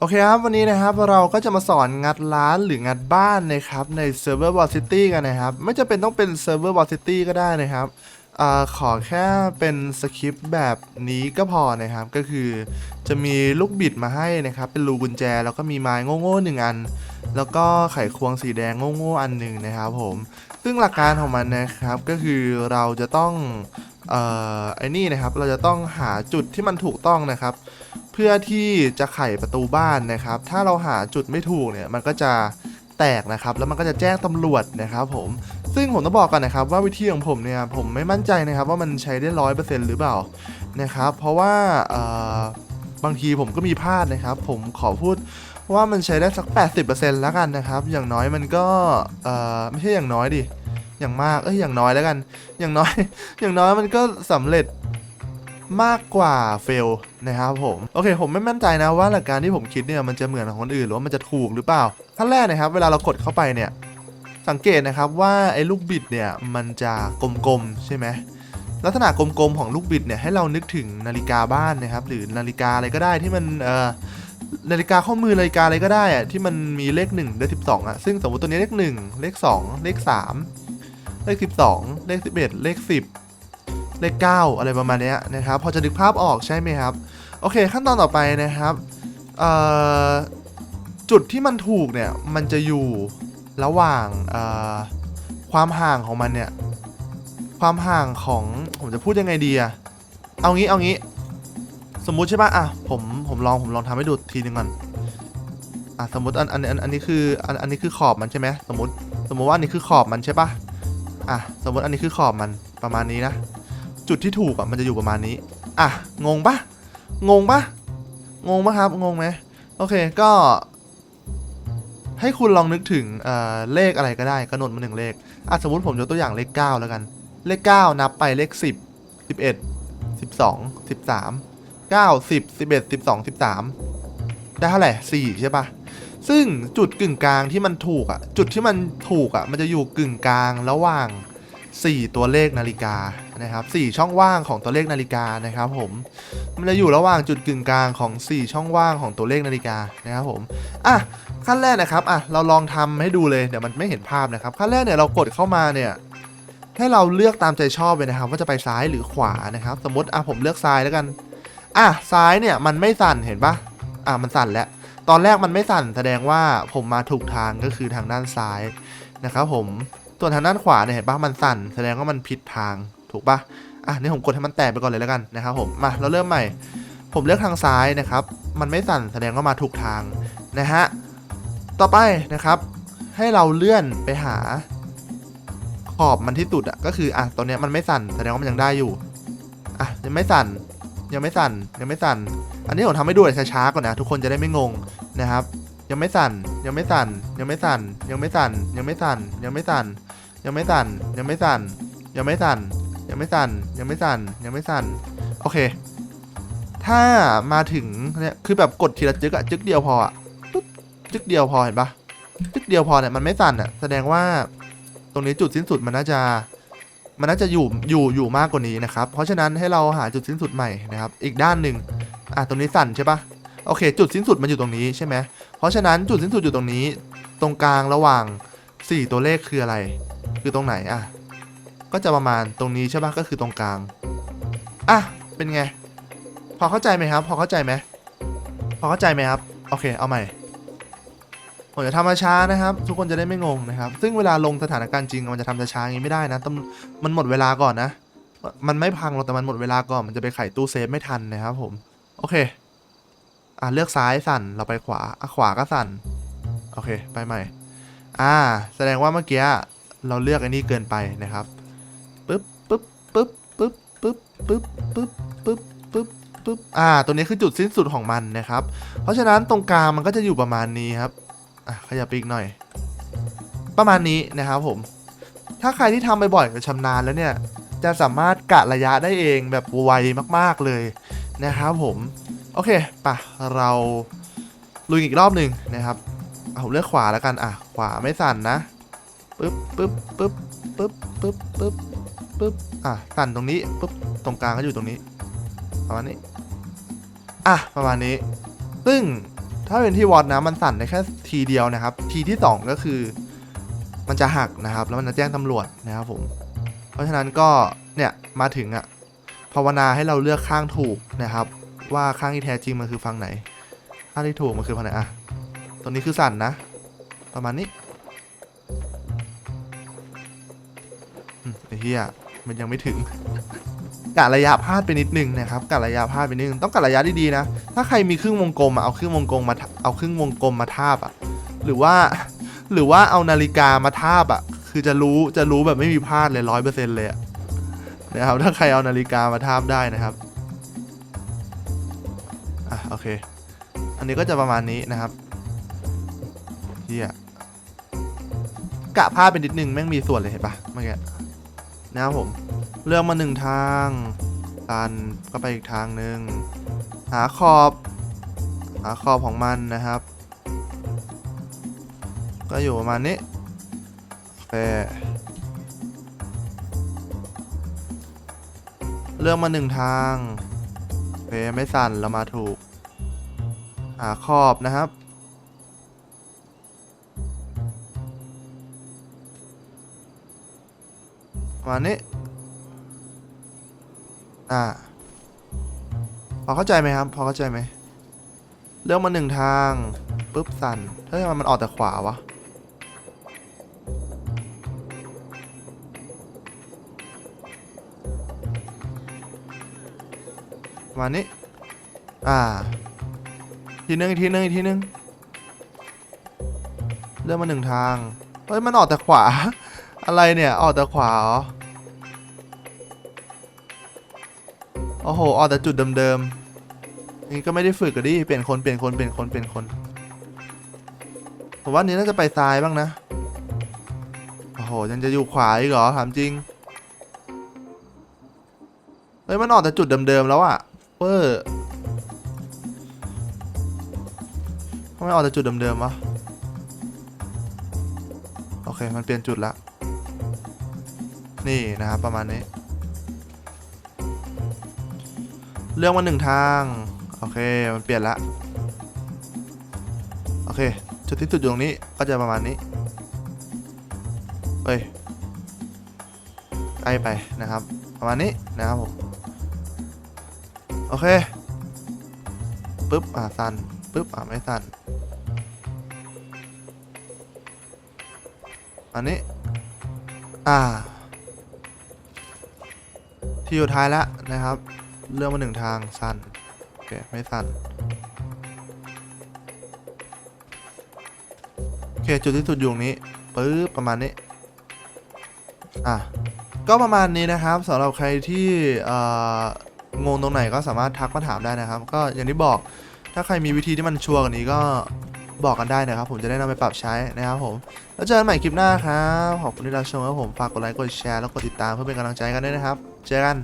โอเคครับ วันนี้นะครับเราก็จะมาสอนงัดร้านหรืองัดบ้านนะครับในเซิร์ฟเวอร์ Wall City กันนะครับ ไม่จำเป็นต้องเป็นเซิร์ฟเวอร์ Wall City ก็ได้นะครับอขอแค่เป็นสคริปต์แบบนี้ก็พอนะครับ ก็คือจะมีลูกบิดมาให้นะครับ เป็นรูกุญแจแล้วก็มีไม้โง่ๆหนึ่งอัน แล้วก็ไขควงสีแดงโง่ๆอันหนึ่งนะครับผมซึ่งหลักการของมันนะครับก็คือเราจะต้องออไอ้นี่นะครับเราจะต้องหาจุดที่มันถูกต้องนะครับ เพื่อที่จะไขประตูบ้านนะครับ ถ้าเราหาจุดไม่ถูกเนี่ยมันก็จะแตกนะครับ แล้วมันก็จะแจ้งตำรวจนะครับผมซึ่งผมต้องบอกกันนะครับว่าวิธีของผมเนี่ยผมไม่มั่นใจนะครับว่ามันใช้ได้ร้อยเปอร์เซ็นต์หรือเปล่านะครับ เพราะว่าบางทีผมก็มีพลาดนะครับ ผมขอพูดว่ามันใช้ได้สัก 80%แล้วกันนะครับ อย่างน้อยมันก็ไม่ใช่อย่างน้อยดิอย่างมากเอ้ยอย่างน้อยแล้วกัน อย่างน้อย อย่างน้อยมันก็สำเร็จ มากกว่าเฟลนะครับผมโอเค ผมไม่มั่นใจนะว่าหลักการที่ผมคิดเนี่ยมันจะเหมือนของคนอื่นหรือว่ามันจะถูกหรือเปล่าขั้นแรกนะครับ เวลาเรากดเข้าไปเนี่ยสังเกตนะครับว่าไอ้ลูกบิดเนี่ยมันจะกลมๆใช่ไหมลักษณะกลมๆของลูกบิดเนี่ยให้เรานึกถึงนาฬิกาบ้านนะครับ หรือนาฬิกาอะไรก็ได้ที่มันเอ่อนาฬิกาข้อมือนาฬิกาอะไรก็ได้อะที่มันมีเลข1และ12อะซึ่งสมมติตัวนี้เลข 1 เลข 2 เลข 3 เลข 12 เลข 11 เลข 10 เลข9อะไรประมาณนี้นะครับพอจะนึกภาพออกใช่ไหมครับ โอเคขั้นตอนต่อไปนะครับจุดที่มันถูกเนี่ยมันจะอยู่ระหว่างความห่างของมันเนี่ยความห่างของผมจะพูดยังไงดีอะเอางี้เอางี้ สมมุติใช่ปะอะผมผมลองผมลองทำให้ดูทีนึงก่อนอะสมมติอันอันอันอันนี้คืออันอันนี้คือขอบมันใช่ไหมสมมติสมมติว่าอันนี้คือขอบมันใช่ปะอะสมมติอันนี้คือขอบมันประมาณนี้นะ จุดที่ถูกอะมันจะอยู่ประมาณนี้ อะ งงปะงงปะงงปะครับ งงไหมโอเคก็ ให้คุณลองนึกถึงเเลขอะไรก็ได้กำหนดมาหนึ่งเลขอะสมมติผมยกตัวอย่างเลข 9 แล้วกัน เลข 9 นับไปเลข 10 11 12 13 9 10 11 12 13 ได้เท่าไหร่4ใช่ปะซึ่งจุดกึ่งกลางที่มันถูกอะ จุดที่มันถูกอะ มันจะอยู่กึ่งกลางระหว่าง 4 ตัวเลขนาฬิกานะครับ4ช่องว่างของตัวเลขนาฬิกานะครับผมมันจะอยู่ระหว่างจุดกึ่งกลางของ 4 ช่องว่างของตัวเลขนาฬิกานะครับผมอะขั้นแรกนะครับอะเราลองทำให้ดูเลยเดี๋ยวมันไม่เห็นภาพนะครับขั้นแรกเนี่ยเรากดเข้ามาเนี่ยให้เราเลือกตามใจชอบเลยนะครับ ว่าจะไปซ้ายหรือขวานะครับ สมมติอะผมเลือกซ้ายแล้วกันอะซ้ายเนี่ยมันไม่สั่นเห็นปะอะมันสั่นแล้วตอนแรกมันไม่สั่นแสดงว่าผมมาถูกทางก็คือทางด้านซ้ายนะครับผม ส่วนทางด้านขวาเนี่ยเห็นปะมันสั่น แสดงว่ามันผิดทางถูกปะอะนี่ผมกดให้มันแตกไปก่อนเลยแล้วกันนะครับผมมาเราเริ่มใหม่ ผมเลือกทางซ้ายนะครับ มันไม่สั่นแสดงว่ามาถูกทางนะฮะต่อไปนะครับ ให้เราเลื่อนไปหา ขอบมันที่สุดอะก็คืออะตอนนี้มันไม่สั่นแสดงว่ามันยังได้อยู่อะยังไม่สั่นยังไม่สั่นยังไม่สั่น อันนี้ผมทำให้ดูช้าๆก่อนนะ ทุกคนจะได้ไม่งงนะครับ ยังไม่สั่น ยังไม่สั่น ยังไม่สั่น ยังไม่สั่น ยังไม่สั่น ยังไม่สั่น ยังไม่สั่น ยังไม่สั่น ยังไม่สั่น ยังไม่สั่น ยังไม่สั่น ยังไม่สั่น โอเค ถ้ามาถึงเนี่ย คือแบบกดทีละจึกอะจึกเดียวพออะปึ๊บจึกเดียวพอเห็นปะจึกเดียวพอเนี่ยมันไม่สั่นอะแสดงว่าตรงนี้จุดสิ้นสุดมันน่าจะ มันน่าจะอยู่ อยู่ อยู่มากกว่านี้นะครับ เพราะฉะนั้นให้เราหาจุดสิ้นสุดใหม่นะครับ อีกด้านหนึ่งอะตรงนี้สั่นใช่ปะ โอเค จุดสิ้นสุดมันอยู่ตรงนี้ใช่ไหมเพราะฉะนั้นจุดสิ้นสุดอยู่ตรงนี้ ตรงกลางระหว่าง 4 ตัวเลขคืออะไร คือตรงไหนอะ ก็จะประมาณตรงนี้ใช่ปะก็คือตรงกลาง อะ เป็นไง พอเข้าใจไหมครับ พอเข้าใจไหมพอเข้าใจไหมครับ โอเค เอาใหม่ผมจะทำมาช้านะครับ ทุกคนจะได้ไม่งงนะครับ ซึ่งเวลาลงสถานการณ์จริงมันจะทำช้าๆอย่างนี้ไม่ได้นะมันหมดเวลาก่อนนะ มันไม่พังหรอกแต่มันหมดเวลาก่อนมันจะไปไขตู้เซฟไม่ทันนะครับผม โอเค อะเลือกซ้ายสั่นเราไปขวาอะขวาก็สั่นโอเคไปใหม่ อ่า แสดงว่าเมื่อกี้เราเลือกไอ้นี่เกินไปนะครับปึ๊บปึ๊บปึ๊บปึ๊บปึ๊บปึ๊บปึ๊บปึ๊บปึ๊บปึ๊บอ่า ตัวนี้คือจุดสิ้นสุดของมันนะครับ เพราะฉะนั้นตรงกลางมันก็จะอยู่ประมาณนี้ครับอะขยับปอีกหน่อย ประมาณนี้นะครับผม ถ้าใครที่ทำบ่อยๆกับชำนาญแล้วเนี่ย จะสามารถกะระยะได้เองแบบไวมากๆเลยนะครับผม โอเคปะเราลุยอีกรอบหนึ่งนะครับเอาเลือกขวาแล้วกันอะขวาไม่สั่นนะปึ๊บปึ๊บปึ๊บปึ๊บปึ๊บปึ๊บปึ๊บอะสั่นตรงนี้ปึ๊บตรงกลางก็อยู่ตรงนี้ประมาณนี้อะประมาณนี้ ซึ่งถ้าเป็นที่วอตนะมันสั่นได้แค่ทีเดียวนะครับ ทีที่สองก็คือ มันจะหักนะครับ แล้วมันจะแจ้งตำรวจนะครับผม เพราะฉะนั้นก็เนี่ยมาถึงอะภาวนาให้เราเลือกข้างถูกนะครับ ว่าข้างที่แท้จริงมันคือฝั่งไหนข้างที่ถูกมันคือฝั่งไหนอะตรงนี้คือสั่นนะ ประมาณนี้ไอ้เหี้ยมันยังไม่ถึงกะระยะพลาดไปนิดนึงนะครับกะระยะพลาดไปนิดนึงต้องกะระยะดีๆนะ ถ้าใครมีครึ่งวงกลมเอาครึ่งวงกลมมาเอาครึ่งวงกลมมาทาบอะหรือว่า หรือว่าเอานาฬิกามาทาบอะคือจะรู้จะรู้แบบไม่มีพลาดเลยร้อยเปอร์เซ็นต์เลยนะครับถ้าใครเอานาฬิกามาทาบได้นะครับ เคอันนี้ก็จะประมาณนี้นะครับเฮียกะพลาดไปนิดนึงแม่งมีส่วนเลยเห็นปะเมื่อกี้นะครับผมเลือกมาหนึ่งทางตันก็ไปอีกทางหนึ่งหาขอบ หาขอบของมันนะครับ ก็อยู่ประมาณนี้โอเคเลือกมาหนึ่งทางโอเคไม่สั่นเรามาถูก หาขอบนะครับประมาณนี้อ่าพอเข้าใจไหมครับ พอเข้าใจไหมเลือกมาหนึ่งทางปุ๊บสั่นเฮ้ยทำไมมันออกแต่ขวาวะประมาณนี้ อ่า ทีนึงอีทีนึงอีทีนึงเลือกมาหนึ่งทาง เฮ้ย มันออกแต่ขวา อะไรเนี่ย ออกแต่ขวาโอ้โห ออกแต่จุดเดิมๆนี่ก็ไม่ได้ฝึกกันดิ เปลี่ยนคน เปลี่ยนคน เปลี่ยนคน เปลี่ยนคน ผมว่านนี้น่าจะไปซ้ายบ้างนะ โอ้โห ยังจะอยู่ขวาอีกเหรอ ถามจริง เฮ้ย มันออกแต่จุดเดิมๆแล้วอะเวอร์ ไม่ออกแต่จุดเดิมๆวะโอเค มันเปลี่ยนจุดละ นี่นะครับประมาณนี้เลือกมาหนึ่งทาง โอเค มันเปลี่ยนละ โอเค จุดที่จุดอยู่ตรงนี้ ก็จะประมาณนี้ เฮ้ยใกล้ไปนะครับ ประมาณนี้นะครับผม โอเค ปึ๊บ อ่าสันปึ๊บ อ่าไม่สัน อันนี้ อ่า ที่อยู่ท้ายแล้วนะครับเลือกมาหนึ่งทางสั้นโอเคไม่สั้นโอเคจุดที่สุดอยู่นี้ปึ๊บประมาณนี้ อะก็ประมาณนี้นะครับสำหรับใครที่อ่องงตรงไหนก็สามารถทักมาถามได้นะครับ ก็อย่างที่บอกถ้าใครมีวิธีที่มันชัวร์กว่านี้ก็ บอกกันได้นะครับ ผมจะได้นำไปปรับใช้นะครับผม แล้วเจอกันใหม่คลิปหน้าครับ ขอบคุณที่รับชมครับผม ฝากกดไลค์ กดแชร์ แล้วกดติดตามเพื่อเป็นกำลังใจกันด้วยนะครับ เจอกัน